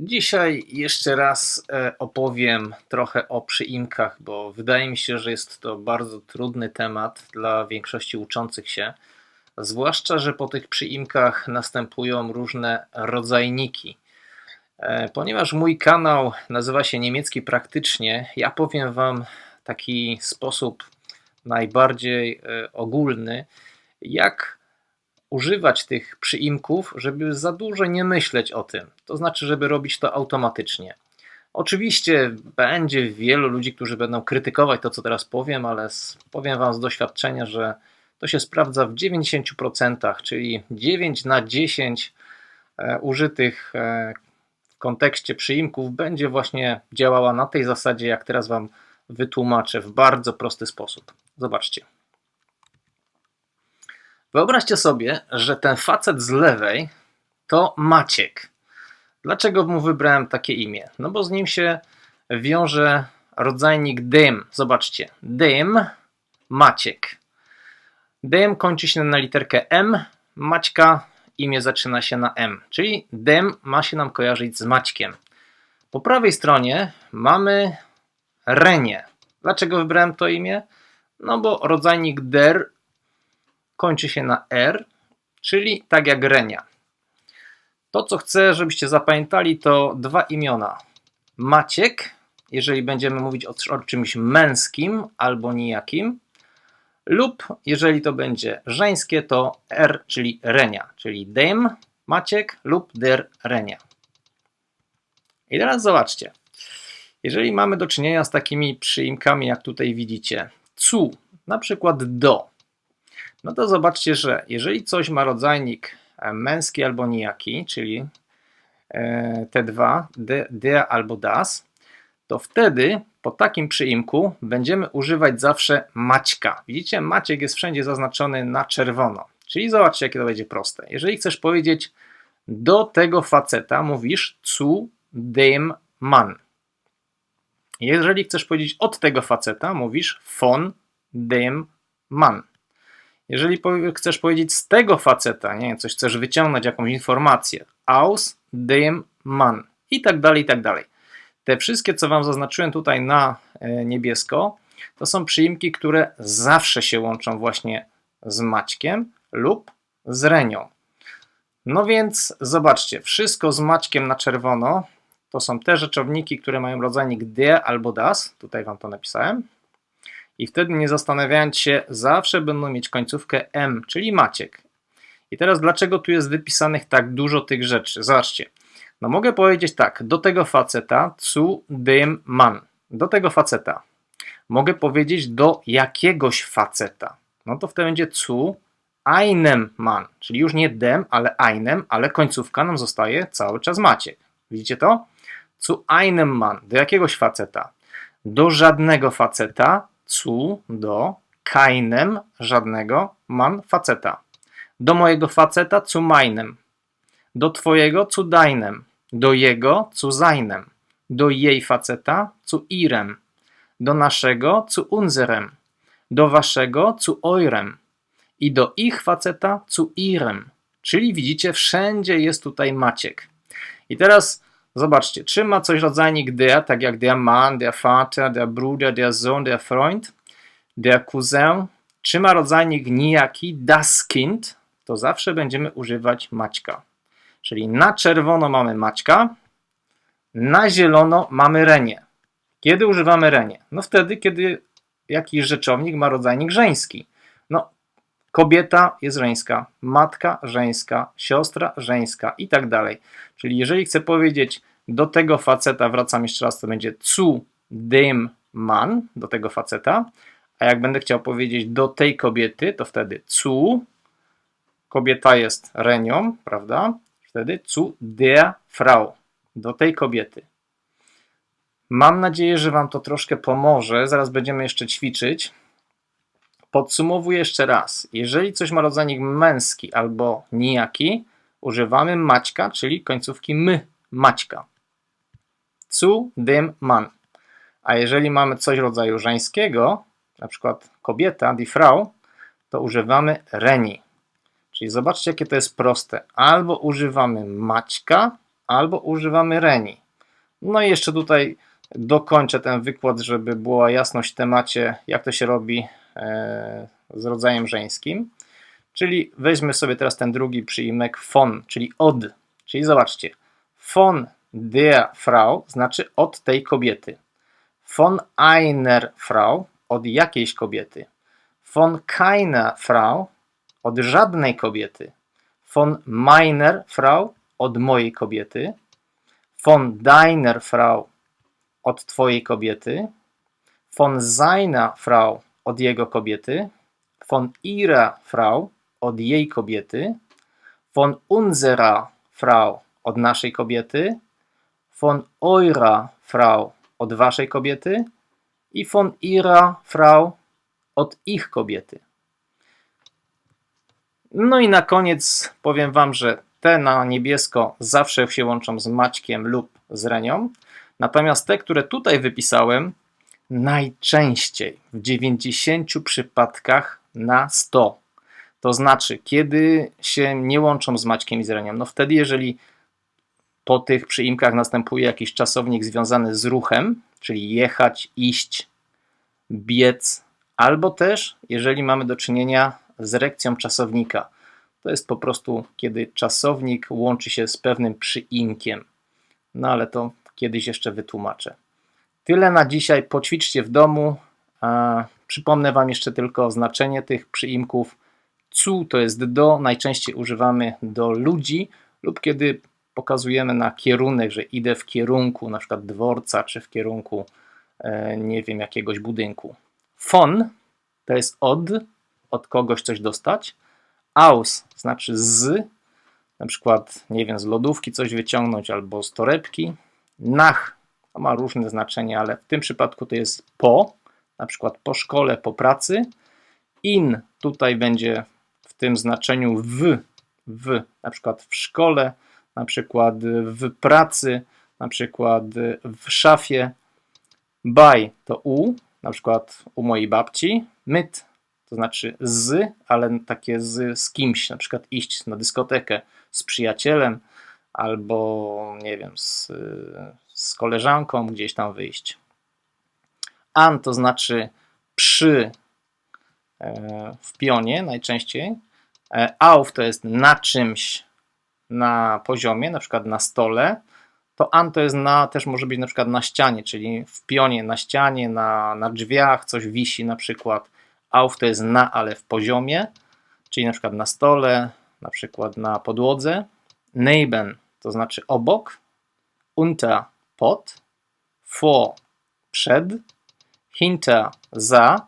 Dzisiaj jeszcze raz e, opowiem trochę o przyimkach, bo wydaje mi się, że jest to bardzo trudny temat dla większości uczących się. Zwłaszcza, że po tych przyimkach następują różne rodzajniki. E, Ponieważ mój kanał nazywa się Niemiecki Praktycznie, ja powiem Wam taki sposób najbardziej e, ogólny, jak używać tych przyimków, żeby za dużo nie myśleć o tym. To znaczy, żeby robić to automatycznie. Oczywiście będzie wielu ludzi, którzy będą krytykować to, co teraz powiem, ale powiem Wam z doświadczenia, że to się sprawdza w 90%, czyli 9 na 10 e, użytych e, w kontekście przyimków będzie właśnie działała na tej zasadzie, jak teraz Wam wytłumaczę w bardzo prosty sposób. Zobaczcie. Wyobraźcie sobie, że ten facet z lewej to Maciek. Dlaczego mu wybrałem takie imię? No bo z nim się wiąże rodzajnik dym. Zobaczcie, dym, Maciek. Dym kończy się na literkę M, Maćka imię zaczyna się na M, czyli dym ma się nam kojarzyć z Maćkiem. Po prawej stronie mamy Renię. Dlaczego wybrałem to imię? No bo rodzajnik der kończy się na R, czyli tak jak Renia. To, co chcę, żebyście zapamiętali, to dwa imiona. Maciek, jeżeli będziemy mówić o, czymś męskim albo nijakim, lub jeżeli to będzie żeńskie, to R, czyli Renia, czyli dem, Maciek lub der Renia. I teraz zobaczcie. Jeżeli mamy do czynienia z takimi przyimkami, jak tutaj widzicie, cu, na przykład do, no to zobaczcie, że jeżeli coś ma rodzajnik e, męski albo nijaki, czyli e, te dwa, de, albo das, to wtedy po takim przyimku będziemy używać zawsze Maćka. Widzicie, Maciek jest wszędzie zaznaczony na czerwono. Czyli zobaczcie, jakie to będzie proste. Jeżeli chcesz powiedzieć do tego faceta, mówisz zu dem Mann. Jeżeli chcesz powiedzieć od tego faceta, mówisz von dem Mann. Jeżeli chcesz powiedzieć z tego faceta, nie coś chcesz wyciągnąć, jakąś informację, aus dem Mann i tak dalej, i tak dalej. Te wszystkie, co Wam zaznaczyłem tutaj na e, niebiesko, to są przyimki, które zawsze się łączą właśnie z Maćkiem lub z Renią. No więc zobaczcie, wszystko z Maćkiem na czerwono to są te rzeczowniki, które mają rodzajnik de albo das. Tutaj Wam to napisałem. I wtedy nie zastanawiając się, zawsze będą mieć końcówkę M, czyli Maciek. I teraz dlaczego tu jest wypisanych tak dużo tych rzeczy? Zobaczcie. No mogę powiedzieć tak, do tego faceta zu dem Mann. Do tego faceta. Mogę powiedzieć do jakiegoś faceta. No to wtedy będzie zu einem Mann. Czyli już nie dem, ale einem, ale końcówka nam zostaje cały czas Maciek. Widzicie to? Zu einem Mann. Do jakiegoś faceta. Do żadnego faceta. Zu do keinem żadnego Mann faceta. Do mojego faceta zu meinem. Do twojego zu deinem. Do jego zu seinem. Do jej faceta zu irem. Do naszego zu unserem. Do waszego zu eurem. I do ich faceta zu irem. Czyli widzicie, wszędzie jest tutaj Maciek. I teraz zobaczcie, czy ma coś rodzajnik der, tak jak der Mann, der Vater, der Bruder, der Sohn, der Freund, der Cousin. Czy ma rodzajnik nijaki, das Kind, to zawsze będziemy używać Maćka. Czyli na czerwono mamy Maćka, na zielono mamy Renię. Kiedy używamy Renię? No wtedy, kiedy jakiś rzeczownik ma rodzajnik żeński. Kobieta jest żeńska, matka żeńska, siostra żeńska i tak dalej. Czyli jeżeli chcę powiedzieć do tego faceta, wracam jeszcze raz, to będzie zu dem Mann, do tego faceta, a jak będę chciał powiedzieć do tej kobiety, to wtedy zu, kobieta jest Renią, prawda? Wtedy zu der Frau, do tej kobiety. Mam nadzieję, że Wam to troszkę pomoże. Zaraz będziemy jeszcze ćwiczyć. Podsumowuję jeszcze raz. Jeżeli coś ma rodzajnik męski albo nijaki, używamy Maćka, czyli końcówki my, Maćka. Zu dem Mann. A jeżeli mamy coś rodzaju żeńskiego, na przykład kobieta, die Frau, to używamy Reni. Czyli zobaczcie, jakie to jest proste. Albo używamy Maćka, albo używamy reni. No i jeszcze tutaj dokończę ten wykład, żeby była jasność w temacie, jak to się robi z rodzajem żeńskim. Czyli weźmy sobie teraz ten drugi przyimek von, czyli od. Czyli zobaczcie, von der Frau znaczy od tej kobiety. Von einer Frau od jakiejś kobiety. Von keiner Frau od żadnej kobiety. Von meiner Frau od mojej kobiety. Von deiner Frau od twojej kobiety. Von seiner Frau od jego kobiety. Von ihrer Frau od jej kobiety. Von unserer Frau od naszej kobiety. Von eurer Frau od waszej kobiety. I von ihrer Frau od ich kobiety. No i na koniec powiem Wam, że te na niebiesko zawsze się łączą z Maćkiem lub z Renią, natomiast te, które tutaj wypisałem, najczęściej w 90 przypadkach na 100. To znaczy, kiedy się nie łączą z Maćkiem i z Renią, no wtedy, jeżeli po tych przyimkach następuje jakiś czasownik związany z ruchem, czyli jechać, iść, biec, albo też, jeżeli mamy do czynienia z rekcją czasownika. To jest po prostu, kiedy czasownik łączy się z pewnym przyimkiem. No ale to kiedyś jeszcze wytłumaczę. Tyle na dzisiaj. Poćwiczcie w domu. Przypomnę Wam jeszcze tylko znaczenie tych przyimków. Cu to jest do, najczęściej używamy do ludzi lub kiedy pokazujemy na kierunek, że idę w kierunku na przykład dworca czy w kierunku e, nie wiem jakiegoś budynku. Von to jest od, od kogoś coś dostać. Aus znaczy z, na przykład, nie wiem, z lodówki coś wyciągnąć albo z torebki. Nach to ma różne znaczenie, ale w tym przypadku to jest po, na przykład po szkole, po pracy. In tutaj będzie w tym znaczeniu w, w, na przykład w szkole, na przykład w pracy, na przykład w szafie. By to u, na przykład u mojej babci. Myt to znaczy z, ale takie z, z kimś, na przykład iść na dyskotekę z przyjacielem albo nie wiem, z, z koleżanką gdzieś tam wyjść. An to znaczy przy e, w pionie najczęściej. E, auf to jest na czymś na poziomie, na przykład na stole. To an to jest na, też może być na przykład na ścianie, czyli w pionie na ścianie, na, na drzwiach coś wisi na przykład. Auf to jest na, ale w poziomie, czyli na przykład na stole, na przykład na podłodze. Neben to znaczy obok. Unter pod. Vor przed. Hinter za,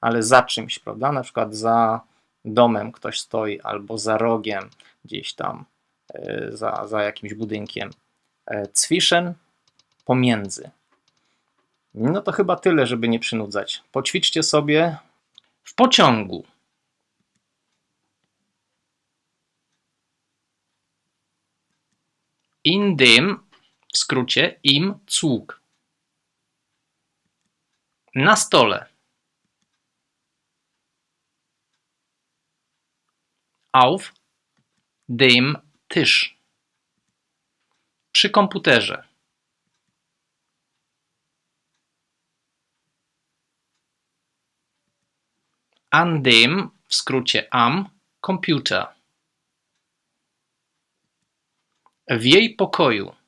ale za czymś, prawda? Na przykład za domem ktoś stoi, albo za rogiem gdzieś tam, e, za, za jakimś budynkiem. E, zwischen pomiędzy. No to chyba tyle, żeby nie przynudzać. Poćwiczcie sobie w pociągu. In dem, w skrócie, im Zug. Na stole. Auf dem Tisch. Przy komputerze. An dem, w skrócie am, komputer. W jej pokoju.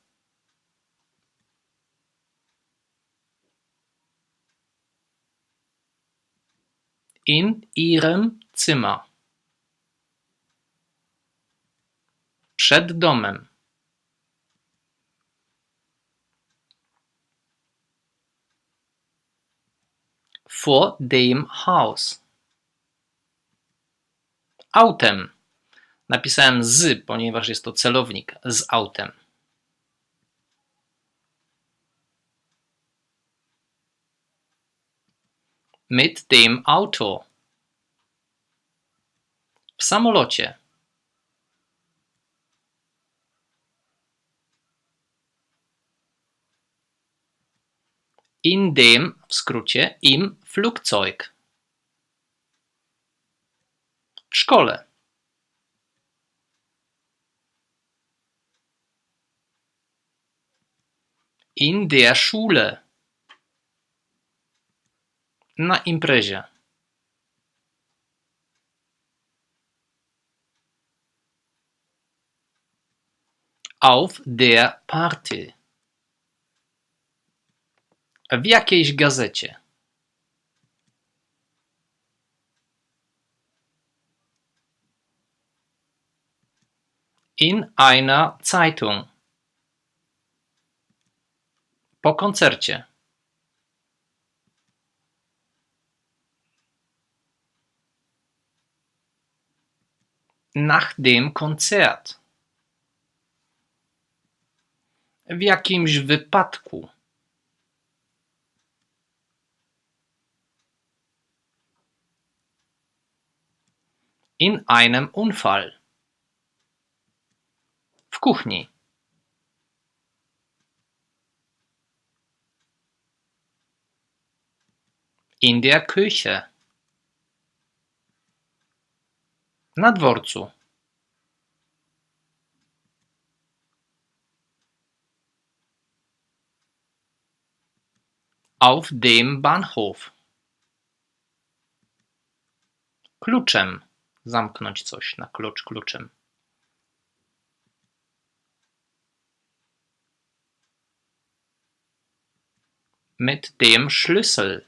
In ihrem Zimmer. Przed domem. Vor dem Haus autem. Napisałem z, ponieważ jest to celownik z autem. Mit dem Auto. W samolocie. In dem, w skrócie, im Flugzeug. szkole In der Schule. Na imprezie. Auf der Party. W jakiejś gazecie. In einer Zeitung. Po koncercie. Nach dem Konzert. W jakimś wypadku. In einem Unfall. W kuchni. In der Küche. Na dworcu. Auf dem Bahnhof. Kluczem. Zamknąć coś na klucz kluczem. Mit dem Schlüssel.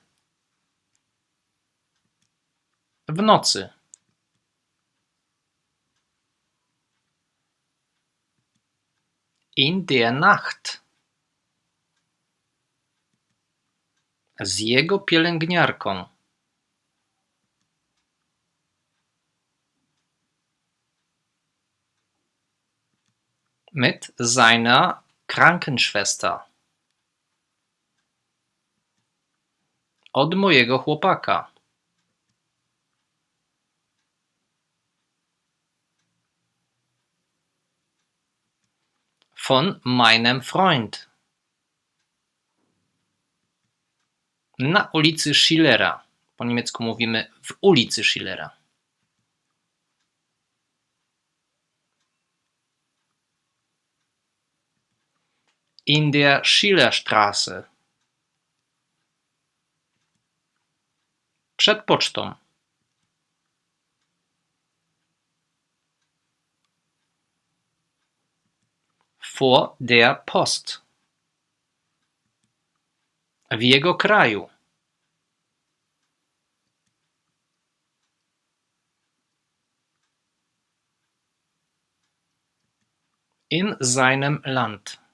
W nocy. In der Nacht. Z jego pielęgniarką. Mit seiner Krankenschwester. Od mojego chłopaka. Von meinem Freund. Na ulicy Schillera. Po niemiecku mówimy w ulicy Schillera. In der Schillerstraße. Przed pocztą. Vor der Post. W kraju. In seinem Land.